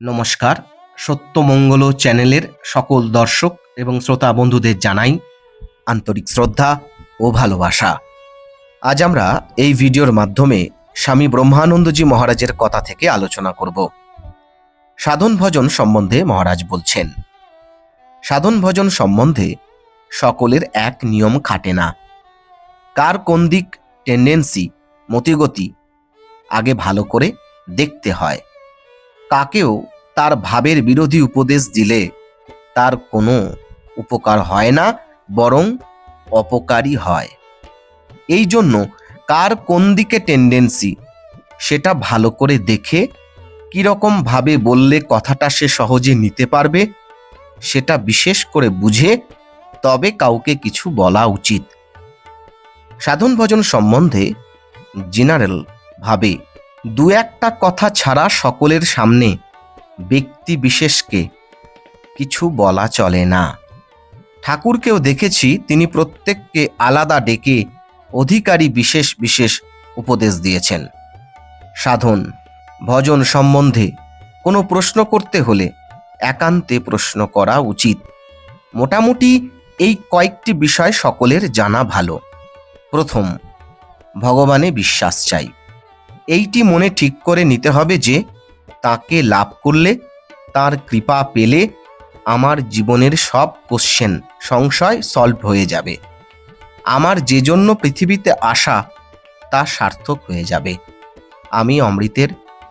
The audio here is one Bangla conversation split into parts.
নমস্কার। সত্যমঙ্গল চ্যানেলের সকল দর্শক এবং শ্রোতা বন্ধুদের জানাই আন্তরিক শ্রদ্ধা ও ভালোবাসা। আজ আমরা এই ভিডিওর মাধ্যমে স্বামী ব্রহ্মানন্দজি মহারাজের কথা থেকে আলোচনা করব। সাধন ভজন সম্বন্ধে মহারাজ বলছেন, সাধন ভজন সম্বন্ধে সকলের এক নিয়ম খাটে না। কার কোন দিক টেন্ডেন্সি মতিগতি আগে ভালো করে দেখতে হয়। কাকেও তার ভাবের বিরোধী উপদেশ দিলে তার কোনো উপকার হয় না, বরং অপকারী হয়। এই জন্য কার কোন দিকে টেন্ডেন্সি সেটা ভালো করে দেখে কীরকম ভাবে বললে কথাটা সে সহজে নিতে পারবে, সেটা বিশেষ করে বুঝে তবে কাউকে কিছু বলা উচিত। সাধন ভজন সম্বন্ধে জেনারেল ভাবে দু একটা কথা ছাড়া সকলের সামনে ব্যক্তি বিশেষকে কিছু বলা চলে না। ঠাকুরকেও দেখেছি, তিনি প্রত্যেককে আলাদা ডেকে অধিকারী বিশেষ বিশেষ উপদেশ দিয়েছেন। সাধন, ভজন সম্বন্ধে কোনো প্রশ্ন করতে হলে একান্তে প্রশ্ন করা উচিত। মোটামুটি এই কয়েকটি বিষয় সকলের জানা ভালো। প্রথম, ভগবানে বিশ্বাস চাই। এইটি মনে ঠিক করে নিতে হবে যে তাকে লাভ করলে তার কৃপা পেলে আমার জীবনের সব কোশ্চেন সংশয় সলভ হয়ে যাবে। আমার যে জন্য পৃথিবীতে আসা তা সার্থক হয়ে যাবে। আমি অমৃতের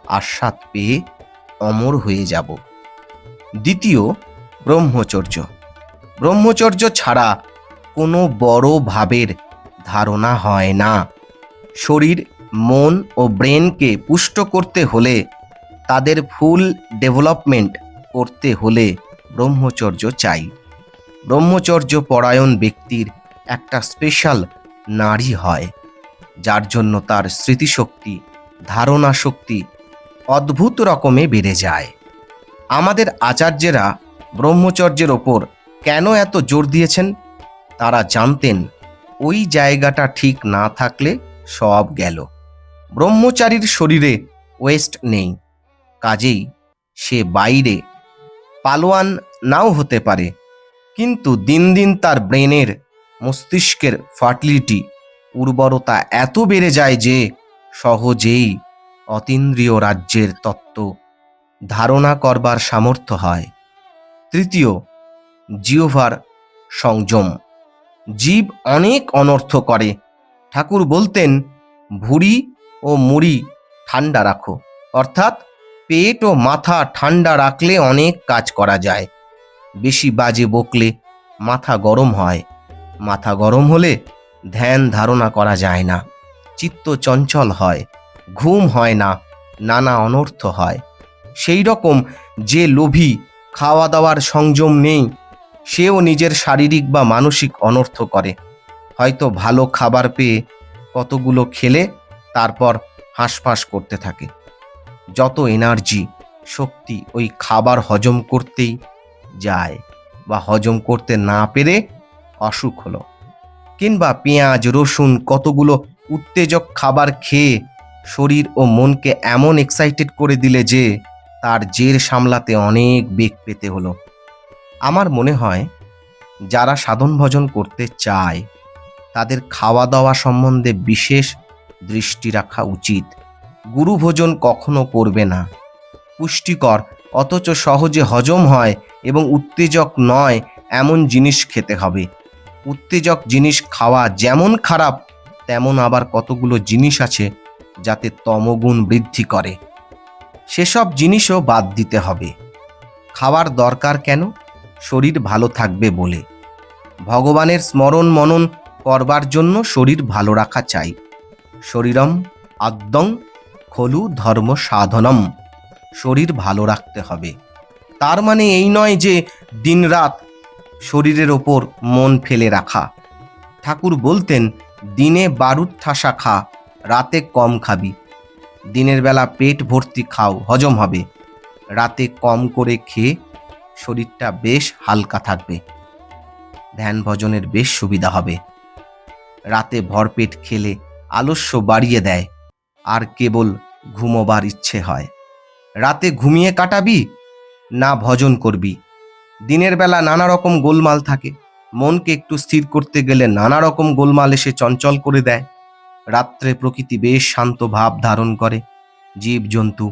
আস্বাদ পেয়ে অমর হয়ে যাব। দ্বিতীয়, ব্রহ্মচর্য। ব্রহ্মচর্য ছাড়া কোনো বড় ভাবের ধারণা হয় না। শরীর মন ও ব্রেনকে পুষ্ট করতে হলে, তাদের ফুল ডেভেলপমেন্ট করতে হলে ব্রহ্মচর্য চাই। ব্রহ্মচর্য পরায়ণ ব্যক্তির একটা স্পেশাল নারী হয়, যার জন্য তার স্মৃতিশক্তি ধারণা শক্তি অদ্ভুত রকমে বেড়ে যায়। আমাদের আচার্যেরা ব্রহ্মচর্যের ওপর কেন এত জোর দিয়েছেন? তারা জানতেন, ওই জায়গাটা ঠিক না থাকলে সব গেল। ব্রহ্মচারীর শরীরে ওয়েস্ট নেই। কাজেই সে বাইরে পালোয়ান নাও হতে পারে, কিন্তু দিন দিন তার ব্রেনের মস্তিষ্কের ফার্টিলিটি, উর্বরতা এত বেড়ে যায় যে সহজেই অতীন্দ্রিয় রাজ্যের তত্ত্ব ধারণা করবার সামর্থ্য হয়। তৃতীয়, জিওভার সংযম। জীব অনেক অনর্থ করে। ঠাকুর বলতেন, ভুঁড়ি ও মুড়ি ঠান্ডা রাখো। অর্থাৎ পেট ও মাথা ঠান্ডা রাখলে অনেক কাজ করা যায়। বেশি বাজে বকলে মাথা গরম হয়। মাথা গরম হলে ধ্যান ধারণা করা যায় না। চিত্ত চঞ্চল হয়, ঘুম হয় না, নানা অনর্থ হয়। সেই রকম যে লোভী খাওয়া দাওয়ার সংযম নেই, সেও নিজের শারীরিক বা মানসিক অনর্থ করে। হয়তো ভালো খাবার পেয়ে কতগুলো খেলে তারপর হাঁসফাঁস করতে থাকে। যত এনার্জি শক্তি ওই খাবার হজম করতেই যায় বা হজম করতে না পেরে অসুখ হলো। কিংবা পেঁয়াজ, রসুন কতগুলো উত্তেজক খাবার খেয়ে শরীর ও মনকে এমন এক্সাইটেড করে দিলে যে তার জের সামলাতে অনেক বেগ পেতে হলো। আমার মনে হয় যারা সাধন ভজন করতে চায়, তাদের খাওয়া দাওয়া সম্বন্ধে বিশেষ দৃষ্টি রাখা উচিত। গুরু ভোজন কখনো করবে না। পুষ্টিকর, অথচ সহজে হজম হয় এবং উত্তেজক নয় এমন জিনিস খেতে হবে। উত্তেজক জিনিস খাওয়া যেমন খারাপ, তেমন আবার কতগুলো জিনিস আছে যাতে তমগুণ বৃদ্ধি করে। সেসব জিনিসও বাদ দিতে হবে। খাওয়ার দরকার কেন? শরীর ভালো থাকবে বলে। ভগবানের স্মরণ মনন করবার জন্য শরীর ভালো রাখা চাই। শরীরম আদ্যং খলু ধর্ম সাধনম। শরীর ভালো রাখতে হবে। তার মানে এই নয় যে দিনরাত শরীরের ওপর মন ফেলে রাখা। ঠাকুর বলতেন, দিনে বারুদ ঠাসা খা, রাতে কম খাবি। দিনের বেলা পেট ভর্তি খাও, হজম হবে। রাতে কম করে খেয়ে শরীরটা বেশ হালকা থাকবে। ধ্যান ভজনের বেশ সুবিধা হবে। রাতে ভরপেট খেলে আলস্য বাড়িয়ে দেয়, আর কেবল ঘুমোবার ইচ্ছে হয়। রাতে ঘুমিয়ে কাটাবি, না ভজন করবি। দিনের বেলা নানা রকম গোলমাল থাকে। মনকে একটু স্থির করতে গেলে নানা রকম গোলমাল এসে চঞ্চল করে দেয়। রাত্রে প্রকৃতি বেশ শান্ত ভাব ধারণ করে। জীবজন্তু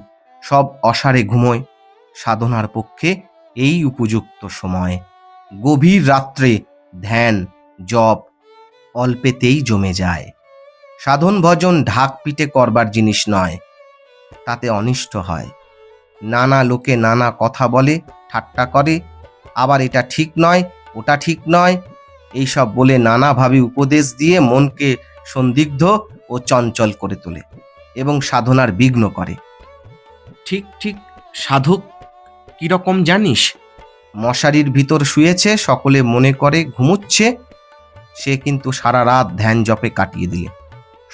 সব অসারে ঘুমোয়। সাধনার পক্ষে এই উপযুক্ত সময়। গভীর রাত্রে ধ্যান, জপ অল্পেতেই জমে যায়। সাধন ভজন ঢাক পিটে করবার জিনিস নয় তাতে অনিষ্ট হয়। নানা লোকে নানা কথা বলে ঠাট্টা করে আবার এটা ঠিক নয় ওটা ঠিক নয় এইসব বলে নানাভাবে উপদেশ দিয়ে মনকে সন্দিগ্ধ ও চঞ্চল করে তোলে এবং সাধনার বিঘ্ন করে। ঠিক ঠিক সাধক কীরকম জানিস? মশারির ভিতর শুয়েছে সকলে মনে করে ঘুমুচ্ছে সে কিন্তু সারা রাত ধ্যান জপে কাটিয়ে দিলে।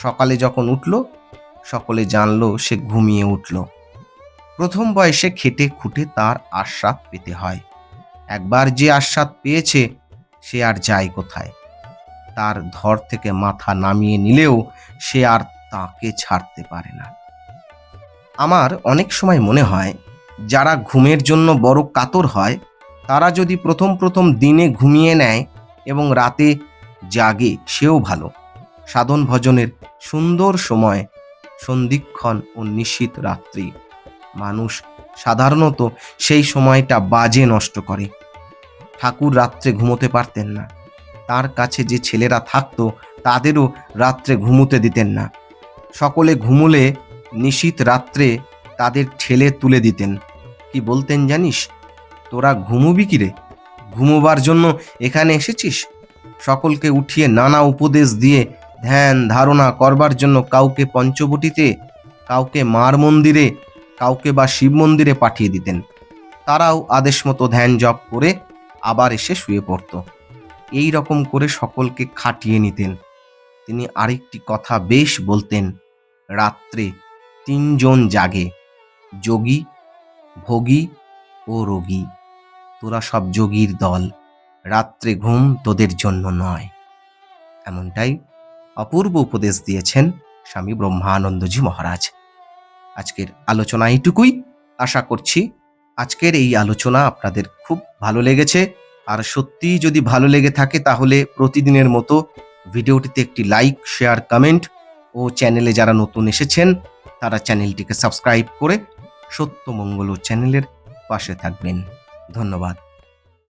সকালে যখন উঠল, সকলে জানলো সে ঘুমিয়ে উঠল। প্রথম বয়সে খেটে খুঁটে তার আশ্বাদ পেতে হয়। একবার যে আস্বাদ পেয়েছে, সে আর যায় কোথায়? তার ধর থেকে মাথা নামিয়ে নিলেও সে আর তাকে ছাড়তে পারে না। আমার অনেক সময় মনে হয়, যারা ঘুমের জন্য বড় কাতর হয়, তারা যদি প্রথম প্রথম দিনে ঘুমিয়ে নেয় এবং রাতে জাগে, সেও ভালো। সাধন ভজনের সুন্দর সময়, সন্ধিক্ষণ ও নিশীত রাত্রি। মানুষ সাধারণত সেই সময়টা বাজে নষ্ট করে। ঠাকুর রাত্রে ঘুমোতে পারতেন না। তার কাছে যে ছেলেরা থাকতো, তাদেরও রাত্রে ঘুমোতে দিতেন না। সকলে ঘুমুলে নিশীত রাত্রে তাদের ঠেলে তুলে দিতেন। কি বলতেন জানিস? তোরা ঘুমুবি কি রে? ঘুমোবার জন্য এখানে এসেছিস? সকলকে উঠিয়ে নানা উপদেশ দিয়ে ধ্যান, ধারণা করবার জন্য কাউকে পঞ্চবটিতে, কাউকে মার মন্দিরে, কাউকে বা শিব মন্দিরে পাঠিয়ে দিতেন। তারাও আদেশ মতো ধ্যান জপ করে আবার এসে শুয়ে পড়ত। এই রকম করে সকলকে খাটিয়ে নিতেন। তিনি আরেকটি কথা বেশ বলতেন, রাত্রে তিনজন জাগে, যোগী, ভোগী ও রোগী। তোরা সব যোগীর দল। রাত্রে ঘুম তোদের জন্য নয়। এমনটাই অপূর্ব উপদেশ দিয়েছেন স্বামী ব্রহ্মানন্দজি মহারাজ। আজকের আলোচনা এইটুকুই। আশা করছি আজকের এই আলোচনা আপনাদের খুব ভালো লেগেছে। আর সত্যি যদি ভালো লেগে থাকে তাহলে প্রতিদিনের মতো ভিডিওটিতে একটি লাইক, শেয়ার, কমেন্ট ও চ্যানেলে যারা নতুন এসেছেন তারা চ্যানেলটিকে সাবস্ক্রাইব করে সত্যমঙ্গল চ্যানেলের পাশে থাকবেন। ধন্যবাদ।